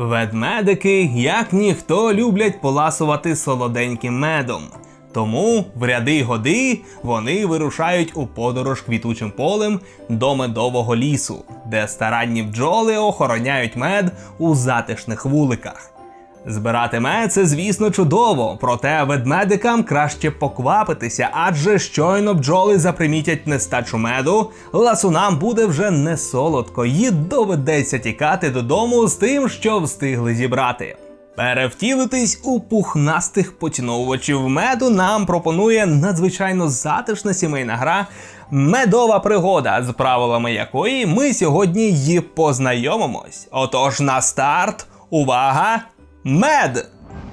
Ведмедики, як ніхто, люблять поласувати солоденьким медом. Тому в ряди годи вони вирушають у подорож квітучим полем до медового лісу, де старанні бджоли охороняють мед у затишних вуликах. Збирати мед це, звісно, чудово, проте ведмедикам краще поквапитися, адже щойно бджоли запримітять нестачу меду, ласунам буде вже не солодко, і доведеться тікати додому з тим, що встигли зібрати. Перевтілитись у пухнастих поціновувачів меду нам пропонує надзвичайно затишна сімейна гра Медова пригода, з правилами якої ми сьогодні й познайомимось. Отож, на старт, увага! Мед!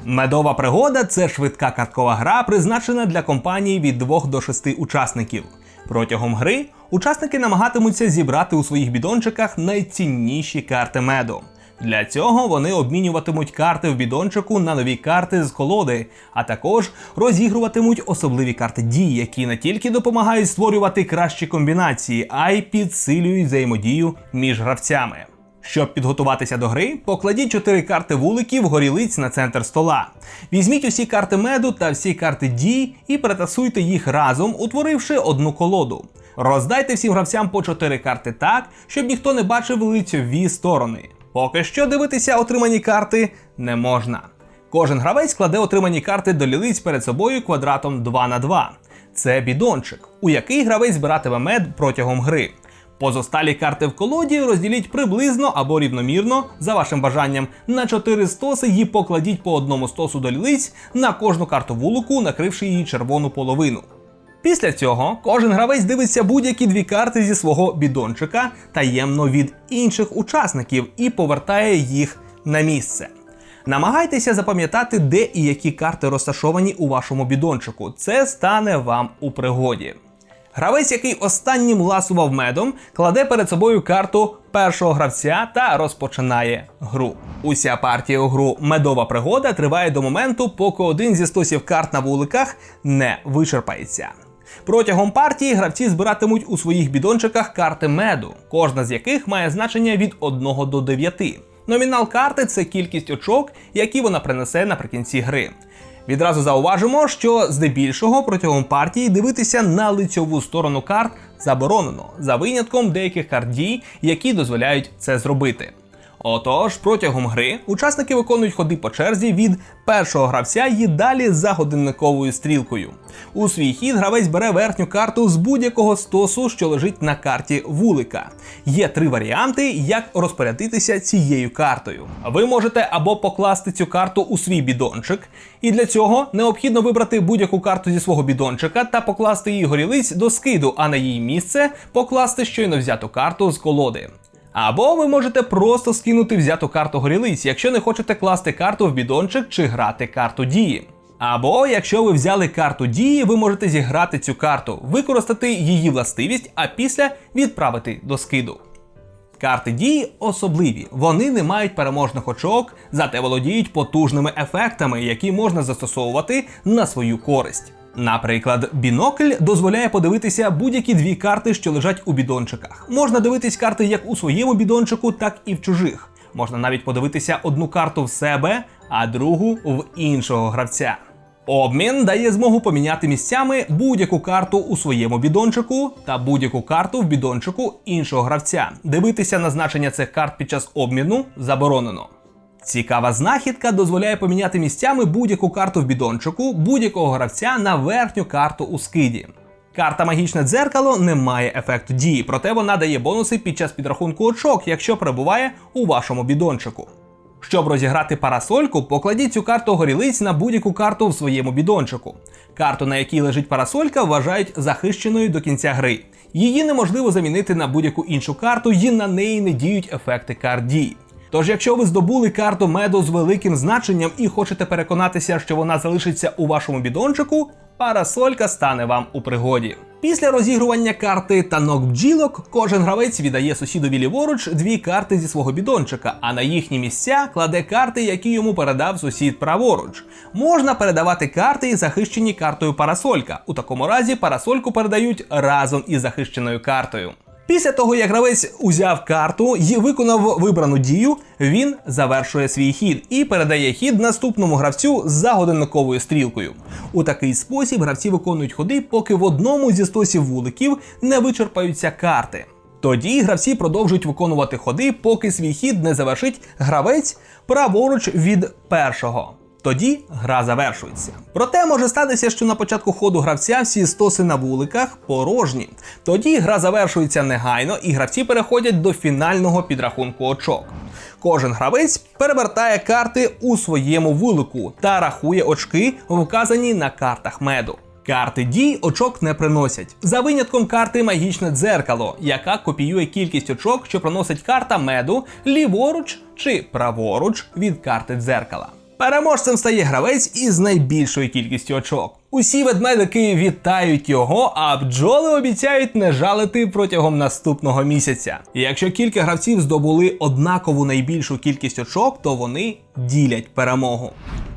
Медова пригода це швидка карткова гра, призначена для компаній від 2 до 6 учасників. Протягом гри учасники намагатимуться зібрати у своїх бідончиках найцінніші карти меду. Для цього вони обмінюватимуть карти в бідончику на нові карти з колоди, а також розігруватимуть особливі карти дій, які не тільки допомагають створювати кращі комбінації, а й підсилюють взаємодію між гравцями. Щоб підготуватися до гри, покладіть 4 карти вуликів горілиць на центр стола. Візьміть усі карти меду та всі карти дій і перетасуйте їх разом, утворивши одну колоду. Роздайте всім гравцям по 4 карти так, щоб ніхто не бачив лицьові сторони. Поки що дивитися отримані карти не можна. Кожен гравець кладе отримані карти до лілиць перед собою квадратом 2 на 2. Це бідончик, у який гравець збиратиме мед протягом гри. Позосталі карти в колоді розділіть приблизно або рівномірно, за вашим бажанням, на 4 стоси і покладіть по одному стосу до лілиць на кожну карту вулику, накривши її червону половину. Після цього кожен гравець дивиться будь-які дві карти зі свого бідончика таємно від інших учасників і повертає їх на місце. Намагайтеся запам'ятати, де і які карти розташовані у вашому бідончику. Це стане вам у пригоді. Гравець, який останнім ласував медом, кладе перед собою карту першого гравця та розпочинає гру. Уся партія у гру медова пригода триває до моменту, поки один зі стосів карт на вуликах не вичерпається. Протягом партії гравці збиратимуть у своїх бідончиках карти меду, кожна з яких має значення від 1 до 9. Номінал карти це кількість очок, які вона принесе наприкінці гри. Відразу зауважимо, що здебільшого протягом партії дивитися на лицьову сторону карт заборонено, за винятком деяких карт дій, які дозволяють це зробити. Отож, протягом гри учасники виконують ходи по черзі від першого гравця і далі за годинниковою стрілкою. У свій хід гравець бере верхню карту з будь-якого стосу, що лежить на карті вулика. Є три варіанти, як розпорядитися цією картою. Ви можете або покласти цю карту у свій бідончик, і для цього необхідно вибрати будь-яку карту зі свого бідончика та покласти її горілиць до скиду, а на її місце покласти щойно взяту карту з колоди. Або ви можете просто скинути взяту карту горілиць, якщо не хочете класти карту в бідончик чи грати карту дії. Або якщо ви взяли карту дії, ви можете зіграти цю карту, використати її властивість, а після відправити до скиду. Карти дії особливі, вони не мають переможних очок, зате володіють потужними ефектами, які можна застосовувати на свою користь. Наприклад, бінокль дозволяє подивитися будь-які дві карти, що лежать у бідончиках. Можна дивитись карти як у своєму бідончику, так і в чужих. Можна навіть подивитися одну карту в себе, а другу в іншого гравця. Обмін дає змогу поміняти місцями будь-яку карту у своєму бідончику та будь-яку карту в бідончику іншого гравця. Дивитися на значення цих карт під час обміну заборонено. Цікава знахідка дозволяє поміняти місцями будь-яку карту в бідончику будь-якого гравця на верхню карту у скиді. Карта Магічне дзеркало не має ефекту дії, проте вона дає бонуси під час підрахунку очок, якщо перебуває у вашому бідончику. Щоб розіграти парасольку, покладіть цю карту горілиць на будь-яку карту в своєму бідончику. Карту, на якій лежить парасолька, вважають захищеною до кінця гри. Її неможливо замінити на будь-яку іншу карту, і на неї не діють ефекти карт дії. Тож, якщо ви здобули карту меду з великим значенням і хочете переконатися, що вона залишиться у вашому бідончику, парасолька стане вам у пригоді. Після розігрування карти танок бджілок кожен гравець віддає сусідові ліворуч дві карти зі свого бідончика, а на їхні місця кладе карти, які йому передав сусід праворуч. Можна передавати карти, захищені картою парасолька. У такому разі парасольку передають разом із захищеною картою. Після того, як гравець узяв карту і виконав вибрану дію, він завершує свій хід і передає хід наступному гравцю за годинниковою стрілкою. У такий спосіб гравці виконують ходи, поки в одному зі стосів вуликів не вичерпаються карти. Тоді гравці продовжують виконувати ходи, поки свій хід не завершить гравець праворуч від першого. Тоді гра завершується. Проте може статися, що на початку ходу гравця всі стоси на вуликах порожні. Тоді гра завершується негайно, і гравці переходять до фінального підрахунку очок. Кожен гравець перевертає карти у своєму вулику та рахує очки, вказані на картах меду. Карти дій очок не приносять. За винятком карти магічне дзеркало, яка копіює кількість очок, що приносить карта меду ліворуч чи праворуч від карти дзеркала. Переможцем стає гравець із найбільшою кількістю очок. Усі ведмедики вітають його, а бджоли обіцяють не жалити протягом наступного місяця. Якщо кілька гравців здобули однакову найбільшу кількість очок, то вони ділять перемогу.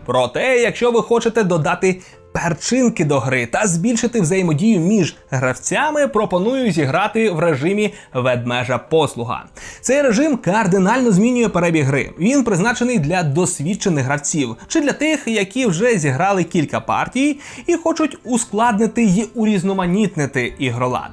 Проте, якщо ви хочете додати перчинки до гри та збільшити взаємодію між гравцями, пропоную зіграти в режимі ведмежа послуга. Цей режим кардинально змінює перебіг гри. Він призначений для досвідчених гравців чи для тих, які вже зіграли кілька партій і хочуть ускладнити й урізноманітнити ігролад.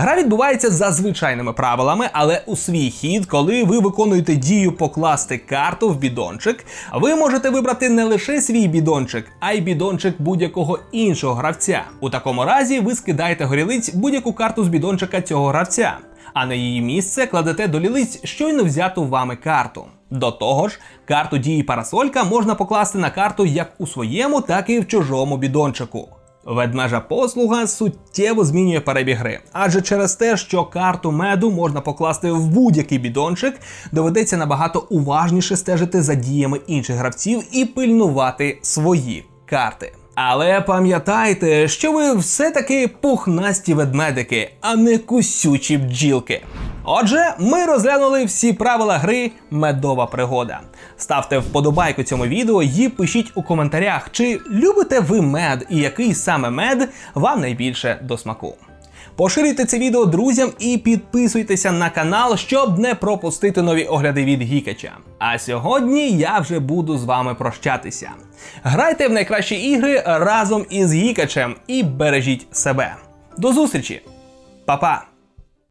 Гра відбувається за звичайними правилами, але у свій хід, коли ви виконуєте дію покласти карту в бідончик, ви можете вибрати не лише свій бідончик, а й бідончик будь-якого іншого гравця. У такому разі ви скидаєте горілиць будь-яку карту з бідончика цього гравця, а на її місце кладете до лілиць щойно взяту вами карту. До того ж, карту дії парасолька можна покласти на карту як у своєму, так і в чужому бідончику. Ведмежа послуга суттєво змінює перебіг гри, адже через те, що карту меду можна покласти в будь-який бідончик, доведеться набагато уважніше стежити за діями інших гравців і пильнувати свої карти. Але пам'ятайте, що ви все-таки пухнасті ведмедики, а не кусючі бджілки. Отже, ми розглянули всі правила гри Медова пригода. Ставте вподобайку цьому відео і пишіть у коментарях, чи любите ви мед і який саме мед вам найбільше до смаку. Поширюйте це відео друзям і підписуйтеся на канал, щоб не пропустити нові огляди від Гікача. А сьогодні я вже буду з вами прощатися. Грайте в найкращі ігри разом із Гікачем і бережіть себе. До зустрічі, Па-па!